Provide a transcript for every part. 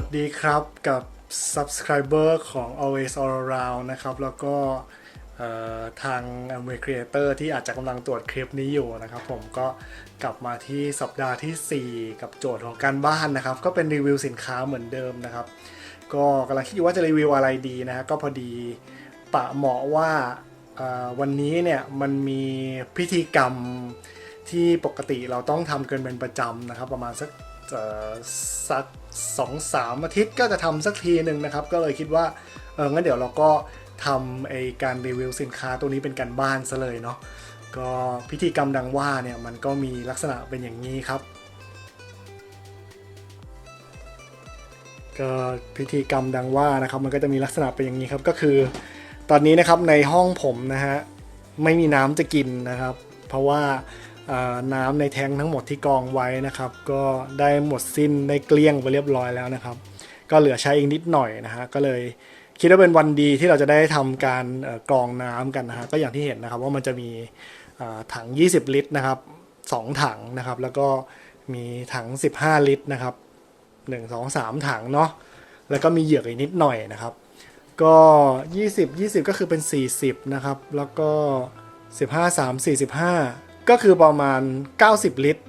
วัสดีครับกับ subscriber ของ always all around นะครับ แล้วก็เอ่อทาง a m w a y Creator ที่อาจจะกำลังตรวจคลิปนี้อยู่นะครับ ผมก็กลับมาที่สัปดาห์ทีสี่ 4 กับโจทย์ของการบ้านนะครับ ก็เป็นรีวิวสินค้าเหมือนเดิมนะครับ ก็กำลังคิดอยู่ว่าจะรีวิวอะไรดีนะฮะก็พอดีปะเหมาะว่าวันนี้เนี่ยมันมีพิธีกรรมที่ปกติเราต้องทำเกันเป็นประจำนะครับ ประมาณสัก สักสองสามอาทิตย์ก็จะทำสักทีหนึ่งนะครับ ก็เลยคิดว่าเอองั้นเดี๋ยวเราก็ทำไอการรีวิวสินค้าตัวนี้เป็นการบ้านซะเลยเนาะก็พิธีกรรมดังว่าเนี่ยมันก็มีลักษณะเป็นอย่างนี้ครับ ก็พิธีกรรมดังว่านะครับมันก็จะมีลักษณะเป็นอย่างนี้ครับก็คือ ตอนนี้นะครับในห้องผมนะฮะไม่มีน้ำจะกินนะครับ เพราะว่า น้ำในแทงทั้งหมดที่กองไว้นะครับ ก็ได้หมดสิ้นได้เกลี้ยงไปเรียบร้อยแล้วนะครับ ก็เหลือใช้อีกนิดหน่อยนะฮะก็เลยคิดว่าเป็นวันดีที่เราจะได้ทำการกรองน้ำกันนะฮะก็อย่างที่เห็นนะครับว่ามันจะมีถัง 20 ลิตรนะครับสองถังนะครับ แล้วก็มีถัง 15 ลิตรนะครับ 1 2 3 ถังเนาะแล้วก็มีเหยือกอีกนิดหน่อยนะครับ ก็ 20 20 ก็คือเป็น 40 นะครับ แล้วก็ 15 3 45 ก็คือประมาณ 90 ลิตร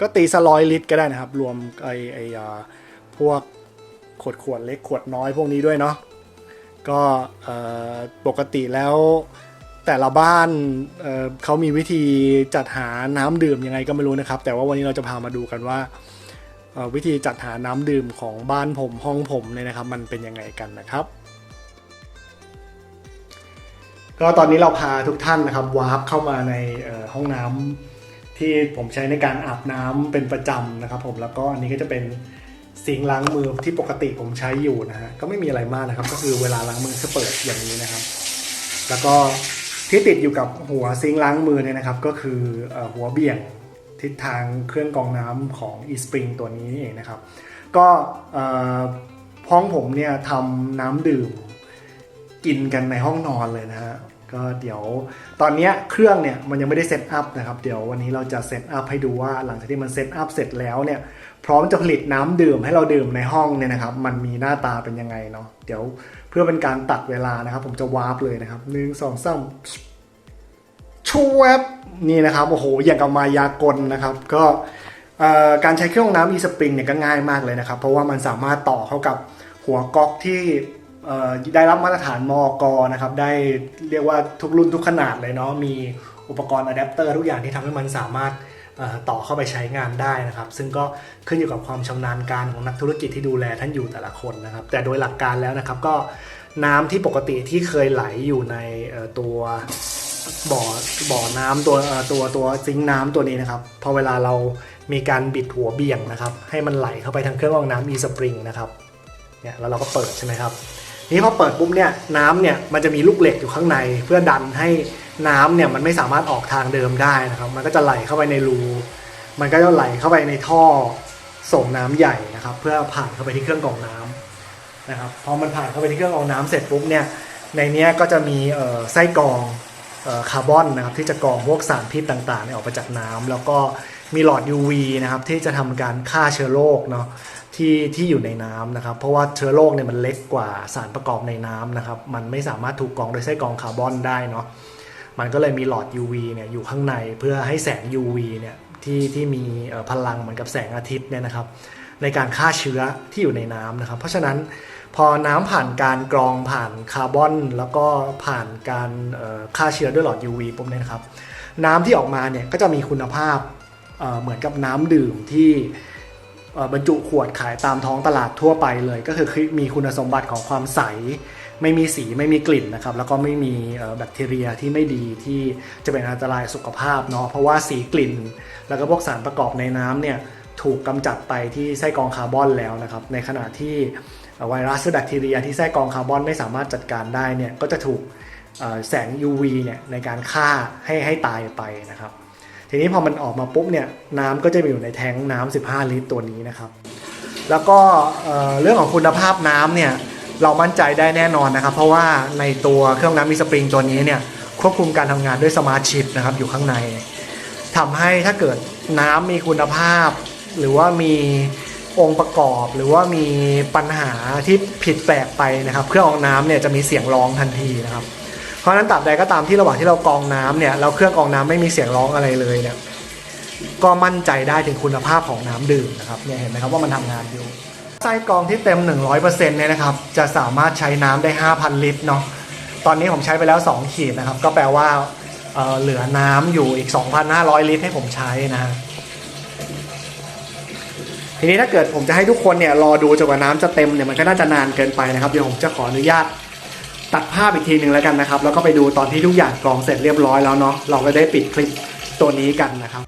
ก็ตีสร้อยลิตรก็ได้นะครับ รวมไอไอพวกขวดขวดเล็กขวดน้อยพวกนี้ด้วยเนาะก็ปกติแล้วแต่ละบ้านเเขามีวิธีจัดหาน้ำดื่มยังไงก็ไม่รู้นะครับ แต่ว่าวันนี้เราจะพามาดูกันว่า วิธีจัดหาน้ำดื่มของบ้านผมห้องผมเนี่ยนะครับ มันเป็นยังไงกันนะครับ ก็ตอนนี้เราพาทุกท่านนะครับวาร์ปเข้ามาในห้องน้ำที่ผมใช้ในการอาบน้ำเป็นประจำนะครับ ผมแล้วก็อันนี้ก็จะเป็นซิงล้างมือที่ปกติผมใช้อยู่นะฮะก็ไม่มีอะไรมากนะครับ ก็คือเวลาล้างมือจะเปิดอย่างนี้นะครับ แล้วก็ที่ติดอยู่กับหัวซิงล้างมือเนี่ยนะครับ ก็คือหัวเบี่ยงทิศทางเครื่องกรองน้ำของ eSpring ตัวนี้นี่เองนะครับ ก็เอ่อห้องผมเนี่ยทำน้ำดื่ม กินกันในห้องนอนเลยนะฮะก็เดี๋ยวตอนนี้เครื่องเนี่ยมันยังไม่ได้เซตอัพนะครับ เดี๋ยววันนี้เราจะเซตอัพให้ดูว่าหลังจากที่มันเซตอัพเสร็จแล้วเนี่ยพร้อมจะผลิตน้ำดื่มให้เราดื่มในห้องเนี่ยนะครับ มันมีหน้าตาเป็นยังไงเนาะเดี๋ยวเพื่อเป็นการตัดเวลานะครับ ผมจะวาร์ปเลยนะครับหนึ่งสองสามชูแวบนี่นะครับโอ้โหอย่างกับมายากลนะครับ ก็การใช้เครื่องน้ำ e-spring เนี่ยก็ง่ายมากเลยนะครับ เพราะว่ามันสามารถต่อเข้ากับหัวก๊อกที่ ได้รับมาตรฐานมอกนะครับ ได้เรียกว่าทุกรุ่นทุกขนาดเลยเนาะ มีอุปกรณ์อะแดปเตอร์ทุกอย่างที่ทำให้มันสามารถต่อเข้าไปใช้งานได้นะครับ ซึ่งก็ขึ้นอยู่กับความชำนาญการของนักธุรกิจที่ดูแลท่านอยู่แต่ละคนนะครับ แต่โดยหลักการแล้วนะครับก็น้ำที่ปกติที่เคยไหลอยู่ในตัวบ่อบ่อน้ำตัวตัวตัวซิงค์น้ำตัวนี้นะครับพอเวลาเรามีการบิดหัวเบี่ยงนะครับ ให้มันไหลเข้าไปทางเครื่องกรองน้ำ e-spring นะครับเนี่ยแล้วเราก็เปิดใช่ไหมครับ นี่พอเปิดปุ๊บเนี่ยน้ำเนี่ยมันจะมีลูกเหล็กอยู่ข้างใน เพื่อดันให้น้ำเนี่ยมันไม่สามารถออกทางเดิมได้นะครับ มันก็จะไหลเข้าไปในรู มันก็จะไหลเข้าไปในท่อส่งน้ำใหญ่นะครับ เพื่อผ่านเข้าไปที่เครื่องกรองน้ำนะครับพอมันผ่านเข้าไปที่เครื่องกรองน้ำเสร็จปุ๊บเนี่ยในเนี้ยก็จะมีไส้กรองคาร์บอนนะครับที่จะกรองพวกสารพิษต่างๆออกไปจากน้ำแล้วก็มีหลอด UV นะครับที่จะทำการฆ่าเชื้อโรคเนาะ ที่ที่อยู่ในน้ำนะครับ เพราะว่าเชื้อโรคเนี่ยมันเล็กกว่าสารประกอบในน้ำนะครับ มันไม่สามารถถูกกรองโดยไส้กรองคาร์บอนได้เนาะมันก็เลยมีหลอด UV เนี่ยอยู่ข้างในเพื่อให้แสง UV เนี่ยที่ที่มีพลังเหมือนกับแสงอาทิตย์เนี่ยนะครับ ในการฆ่าเชื้อที่อยู่ในน้ำนะครับ เพราะฉะนั้นพอน้ำผ่านการกรองผ่านคาร์บอน แล้วก็ผ่านการฆ่าเชื้อด้วยหลอด UV ปุ๊บเนี่ยนะครับ น้ำที่ออกมาเนี่ยก็จะมีคุณภาพเเหมือนกับน้ำดื่มที่ บรรจุขวดขายตามท้องตลาดทั่วไปเลย ก็คือมีคุณสมบัติของความใส ไม่มีสีไม่มีกลิ่นนะครับแล้วก็ไม่มีแบคทีเรียที่ไม่ดีที่จะเป็นอันตรายสุขภาพเนาะเพราะว่าสีกลิ่น แล้วก็พวกสารประกอบในน้ำเนี่ยถูกกำจัดไปที่ไส้กรองคาร์บอนแล้วนะครับในขณะที่ไวรัสแบคทีเรียที่ไส้กรองคาร์บอนไม่สามารถจัดการได้เนี่ยก็จะถูกแสง UV เนี่ยในการฆ่าให้ให้ตายไปนะครับ ทีนี้พอมันออกมาปุ๊บเนี่ยน้ำก็จะมีอยู่ในแทงน้ำ15 ลิตรตัวนี้นะครับ แล้วก็เอ่อเรื่องของคุณภาพน้ำเนี่ยเรามั่นใจได้แน่นอนนะครับ เพราะว่าในตัวเครื่องน้ำมีสปริงตัวนี้เนี่ยควบคุมการทำงานด้วยสมาร์ทชิปนะครับอยู่ข้างในทำให้ถ้าเกิดน้ำมีคุณภาพ หรือว่ามีองค์ประกอบ หรือว่ามีปัญหาที่ผิดแปลกไปนะครับ เครื่องออกน้ำเนี่ยจะมีเสียงร้องทันทีนะครับ เพราะนั้นตราบใดก็ตามที่ระหว่างที่เรากรองน้ำเนี่ยเราเครื่องกรองน้ำไม่มีเสียงร้องอะไรเลยเนี่ยก็มั่นใจได้ถึงคุณภาพของน้ำดื่มนะครับเนี่ยเห็นไหมครับว่ามันทำงานอยู่ไส้กรองที่เต็ม 100%เนี่ยนะครับจะสามารถใช้น้ำได้ 5,000 ลิตรเนาะตอนนี้ผมใช้ไปแล้ว 2 ขีดนะครับ ก็แปลว่าเอ่อเหลือน้ำอยู่อีก 2,500 ลิตรให้ผมใช้นะฮะทีนี้ถ้าเกิดผมจะให้ทุกคนเนี่ยรอดูจนกว่าน้ำจะเต็มเนี่ยมันก็น่าจะนานเกินไปนะครับเดี๋ยวผมจะขออนุญาต ตัดภาพอีกทีหนึ่งแล้วกันนะครับ แล้วก็ไปดูตอนที่ทุกอย่างกรองเสร็จเรียบร้อยแล้วเนาะเราก็ได้ปิดคลิปตัวนี้กันนะครับ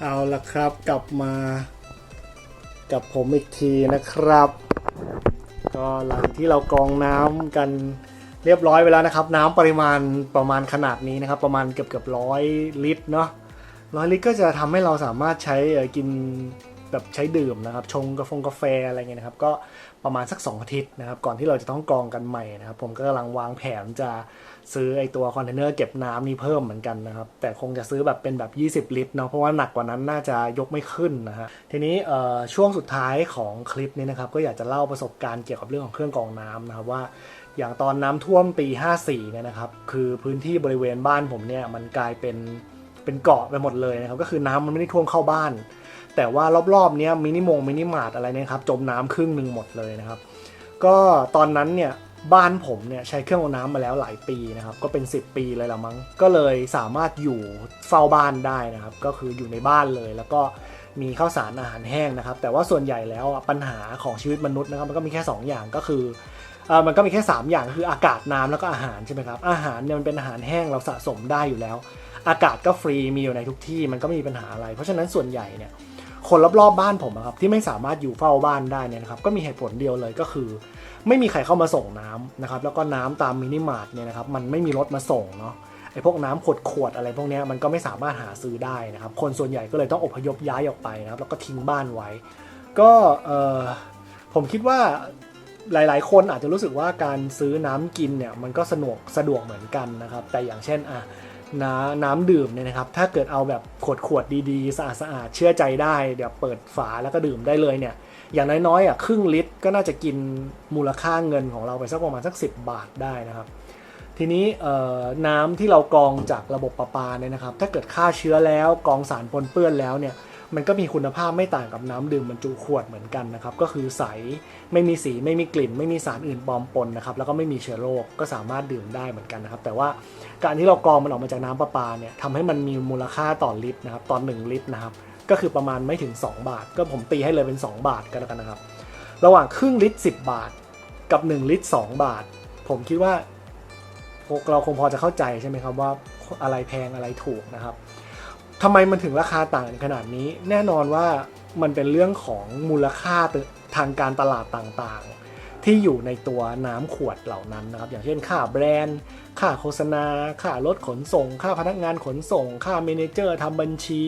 เอาละครับกลับมากับผมอีกทีนะครับ ก็หลังที่เรากรองน้ำกันเรียบร้อยไปแล้วนะครับ น้ำปริมาณประมาณขนาดนี้นะครับ ประมาณเกือบเกือบร้อยลิตรเนาะร้อยลิตรก็จะทำให้เราสามารถใช้กิน แบบใช้ดื่มนะครับ ชงกาแฟกาแฟอะไรเงี้ยนะครับ ก็ประมาณสัก 2 อาทิตย์นะครับ ก่อนที่เราจะต้องกรองกันใหม่นะครับ ผมก็กำลังวางแผนจะซื้อไอตัวคอนเทนเนอร์เก็บน้ำนี่เพิ่มเหมือนกันนะครับ แต่คงจะซื้อแบบเป็นแบบ 20 ลิตรเนาะเพราะว่าหนักกว่านั้นน่าจะยกไม่ขึ้นนะฮะทีนี้ช่วงสุดท้ายของคลิปนี้นะครับ ก็อยากจะเล่าประสบการณ์เกี่ยวกับเรื่องของเครื่องกรองน้ำนะครับว่าอย่างตอนน้ำท่วมปี 54 เนี่ยนะครับ คือพื้นที่บริเวณบ้านผมเนี่ยมันกลายเป็นเป็นเกาะไปหมดเลยนะครับ ก็คือน้ำมันไม่ได้ท่วมเข้าบ้าน แต่ว่ารอบๆเนี้ยมินิมงมินิมาร์ทอะไรเนี่ยครับจมน้ำครึ่งหนึ่งหมดเลยนะครับ ก็ตอนนั้นเนี่ยบ้านผมเนี่ยใช้เครื่องเอาน้ำมาแล้วหลายปีนะครับ ก็เป็น 10 ปีเลยละมั้งก็เลยสามารถอยู่เฝ้าบ้านได้นะครับ ก็คืออยู่ในบ้านเลย แล้วก็มีข้าวสารอาหารแห้งนะครับ แต่ว่าส่วนใหญ่แล้วปัญหาของชีวิตมนุษย์นะครับ มันก็มีแค่ 2 อย่างก็คือมันก็มีแค่ 3 อย่างก็คืออากาศน้ำแล้วก็อาหารใช่ไหมครับอาหารเนี่ยมันเป็นอาหารแห้งเราสะสมได้อยู่แล้ว อากาศก็ฟรีมีอยู่ในทุกที่มันก็ไม่มีปัญหาอะไร เพราะฉะนั้นส่วนใหญ่เนี่ยคนรอบๆบ้านผมอะครับที่ไม่สามารถอยู่เฝ้าบ้านได้เนี่ยนะครับก็มีเหตุผลเดียวเลยก็คือ ไม่มีใครเข้ามาส่งน้ำนะครับแล้วก็น้ำตามมินิมาร์ทเนี่ยนะครับมันไม่มีรถมาส่งเนาะไอ้พวกน้ำขวดขวดอะไรพวกนี้มันก็ไม่สามารถหาซื้อได้นะครับคนส่วนใหญ่ก็เลยต้องอพยพย้ายออกไปนะครับแล้วก็ทิ้งบ้านไว้ ก็เออผมคิดว่าหลาย ๆ คนอาจจะรู้สึกว่าการซื้อน้ำกินเนี่ยมันก็สะดวกสะดวกเหมือนกันนะครับแต่อย่างเช่นอะ น้ำน้ำดื่มเนี่ยนะครับ ถ้าเกิดเอาแบบขวดขวดๆดีๆ สะอาดสะอาดๆเชื่อใจได้ เดี๋ยวเปิดฝาแล้วก็ดื่มได้เลยเนี่ย อย่างน้อยๆอะครึ่งลิตรก็น่าจะกินมูลค่าเงินของเราไปสักประมาณสัก 10 บาทได้นะครับ ทีนี้น้ำที่เรากรองจากระบบประปาเนี่ยนะครับ ถ้าเกิดฆ่าเชื้อแล้วกรองสารปนเปื้อนแล้วเนี่ย มันก็มีคุณภาพไม่ต่างกับน้ำดื่มบรรจุขวดเหมือนกันนะครับ ก็คือใสไม่มีสีไม่มีกลิ่น ไม่มีสารอื่นปลอมปนนะครับแล้วก็ไม่มีเชื้อโรคก็สามารถดื่มได้เหมือนกันนะครับ แต่ว่าการที่เรากรองมันออกมาจากน้ำประปาเนี่ยทำให้มันมีมูลค่าต่อลิตรนะครับต่อ1ลิตรนะครับก็คือประมาณไม่ถึง 2 บาท ก็ผมตีให้เลยเป็น 2 บาทก็แล้วกันนะครับ ระหว่างครึ่งลิตร 10 บาท กับ 1 ลิตร 2 บาท ผมคิดว่าพวกเราคงพอจะเข้าใจใช่ไหมครับว่าอะไรแพงอะไรถูกนะครับ ทำไมมันถึงราคาต่างกันขนาดนี้ แน่นอนว่ามันเป็นเรื่องของมูลค่าทางการตลาดต่างๆ ที่อยู่ในตัวน้ำขวดเหล่านั้นนะครับ อย่างเช่นค่าแบรนด์ ค่าโฆษณา ค่ารถขนส่ง ค่าพนักงานขนส่ง ค่าเมนเจอร์ทำบัญชี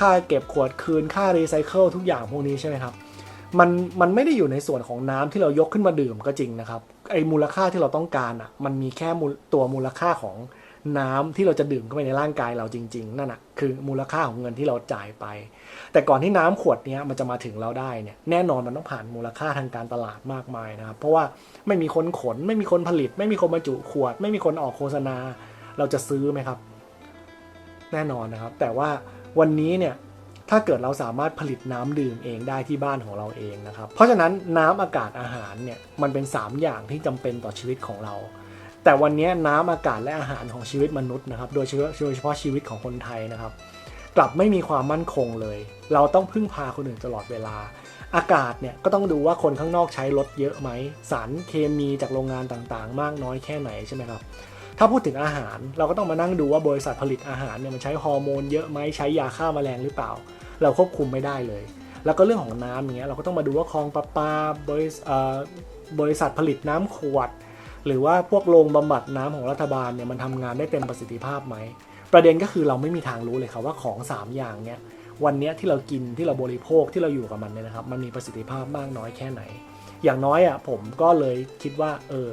ค่าเก็บขวดคืน ค่ารีไซเคิลทุกอย่างพวกนี้ใช่ไหมครับมันมันไม่ได้อยู่ในส่วนของน้ำที่เรายกขึ้นมาดื่มก็จริงนะครับไอ้มูลค่าที่เราต้องการอะมันมีแค่ตัวมูลค่าของ น้ำที่เราจะดื่มเข้าไปในร่างกายเราจริง ๆ นั่นอะคือมูลค่าของเงินที่เราจ่ายไป แต่ก่อนที่น้ำขวดนี้มันจะมาถึงเราได้เนี่ยแน่นอนมันต้องผ่านมูลค่าทางการตลาดมากมายนะครับ เพราะว่าไม่มีคนขน ไม่มีคนผลิต ไม่มีคนบรรจุขวด ไม่มีคนออกโฆษณา เราจะซื้อไหมครับ แน่นอนนะครับ แต่ว่าวันนี้เนี่ยถ้าเกิดเราสามารถผลิตน้ำดื่มเองได้ที่บ้านของเราเองนะครับ เพราะฉะนั้นน้ำอากาศอาหารเนี่ยมันเป็น 3 อย่างที่จำเป็นต่อชีวิตของเรา แต่วันนี้น้ำอากาศและอาหารของชีวิตมนุษย์นะครับ โดยเฉพาะโดยเฉพาะชีวิตของคนไทยนะครับ กลับไม่มีความมั่นคงเลย เราต้องพึ่งพาคนอื่นตลอดเวลา อากาศเนี่ยก็ต้องดูว่าคนข้างนอกใช้รถเยอะไหม สารเคมีจากโรงงานต่างๆ มากน้อยแค่ไหนใช่ไหมครับถ้าพูดถึงอาหารเราก็ต้องมานั่งดูว่าบริษัทผลิตอาหารเนี่ยมันใช้ฮอร์โมนเยอะไหมใช้ยาฆ่าแมลงหรือเปล่า เราควบคุมไม่ได้เลย แล้วก็เรื่องของน้ำอย่างเงี้ยเราก็ต้องมาดูว่าคลองประปาบริษเอ่อบริษัทผลิตน้ำขวด หรือว่าพวกโรงบำบัดน้ำของรัฐบาลเนี่ยมันทำงานได้เต็มประสิทธิภาพไหม ประเด็นก็คือเราไม่มีทางรู้เลยครับว่าของ 3 อย่างเนี้ยวันนี้ที่เรากินที่เราบริโภคที่เราอยู่กับมันเนี่ยนะครับ มันมีประสิทธิภาพมากน้อยแค่ไหน อย่างน้อยอะผมก็เลยคิดว่าเออ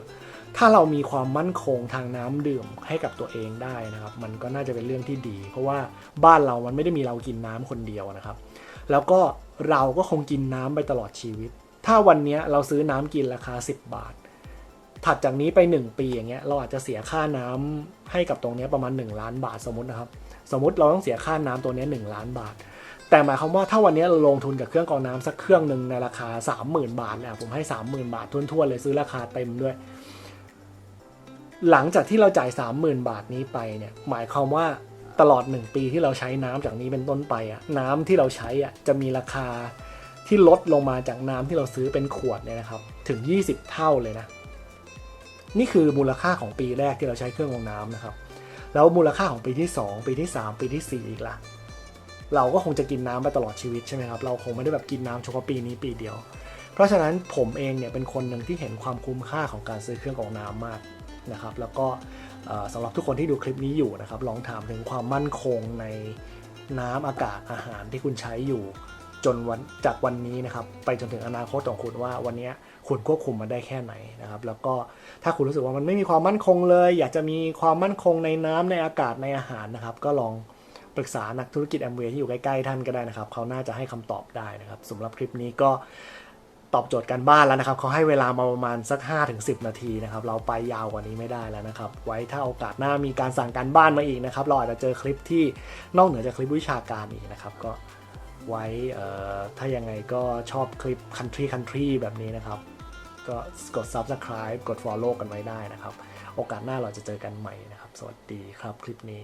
ถ้าเรามีความมั่นคงทางน้ำดื่มให้กับตัวเองได้นะครับ มันก็น่าจะเป็นเรื่องที่ดี เพราะว่าบ้านเรามันไม่ได้มีเรากินน้ำคนเดียวนะครับ แล้วก็เราก็คงกินน้ำไปตลอดชีวิต ถ้าวันนี้เราซื้อน้ำกินราคา 10 บาท ถัดจากนี้ไป 1 ปีอย่างเงี้ยเราอาจจะเสียค่าน้ำให้กับตรงนี้ประมาณ 1 ล้านบาทสมมตินะครับ สมมติเราต้องเสียค่าน้ำตัวนี้ 1 ล้านบาท แต่หมายความว่าถ้าวันนี้เราลงทุนกับเครื่องกรองน้ำสักเครื่องหนึ่งในราคา 30,000 บาทเนี่ยผมให้ 30,000 บาททุ่วนๆเลยซื้อราคาเต็มด้วย หลังจากที่เราจ่าย 30,000 บาทนี้ไปเนี่ยหมายความว่าตลอด 1 ปีที่เราใช้น้ำจากนี้เป็นต้นไปอะน้ำที่เราใช้อะจะมีราคาที่ลดลงมาจากน้ำที่เราซื้อเป็นขวดเนี่ยนะครับ ถึง 20 เท่าเลยนะ นี่คือมูลค่าของปีแรกที่เราใช้เครื่องกรองน้ำนะครับ แล้วมูลค่าของปีที่ 2 ปีที่ 3 ปีทีสี่4 อีกล่ะ เราก็คงจะกินน้ำไปตลอดชีวิตใช่ไหมครับ เราคงไม่ได้แบบกินน้ำเฉพาะปีนี้ปีเดียว เพราะฉะนั้นผมเองเนี่ยเป็นคนหนึ่งที่เห็นความคุ้มค่าของการซื้อเครื่องกรองน้ำมากนะครับ แล้วก็สำหรับทุกคนที่ดูคลิปนี้อยู่นะครับ ลองถามถึงความมั่นคงในน้ำอากาศอาหารที่คุณใช้อยู่จนวันจากวันนี้นะครับ ไปจนถึงอนาคตของคุณว่าวันนี้ คุณควบคุมมันได้แค่ไหนนะครับ แล้วก็ถ้าคุณรู้สึกว่ามันไม่มีความมั่นคงเลย อยากจะมีความมั่นคงในน้ำในอากาศในอาหารนะครับ ก็ลองปรึกษานักธุรกิจแอมเวย์ที่อยู่ใกล้ๆท่านก็ได้นะครับ เขาน่าจะให้คำตอบได้นะครับสำหรับคลิปนี้ก็ตอบโจทย์การบ้านแล้วนะครับเขาให้เวลามาประมาณสัก 5-10 นาทีนะครับ เราไปยาวกว่านี้ไม่ได้แล้วนะครับ ไว้ถ้าโอกาสหน้ามีการสั่งการบ้านมาอีกนะครับ เราอาจจะเจอคลิปที่นอกเหนือจากคลิปวิชาการอีกนะครับก็ ไว้เอ่อถ้ายังไงก็ชอบคลิป country country แบบนี้นะครับ ก็กด subscribe กด follow กันไว้ได้นะครับ โอกาสหน้าเราจะเจอกันใหม่นะครับ สวัสดีครับคลิปนี้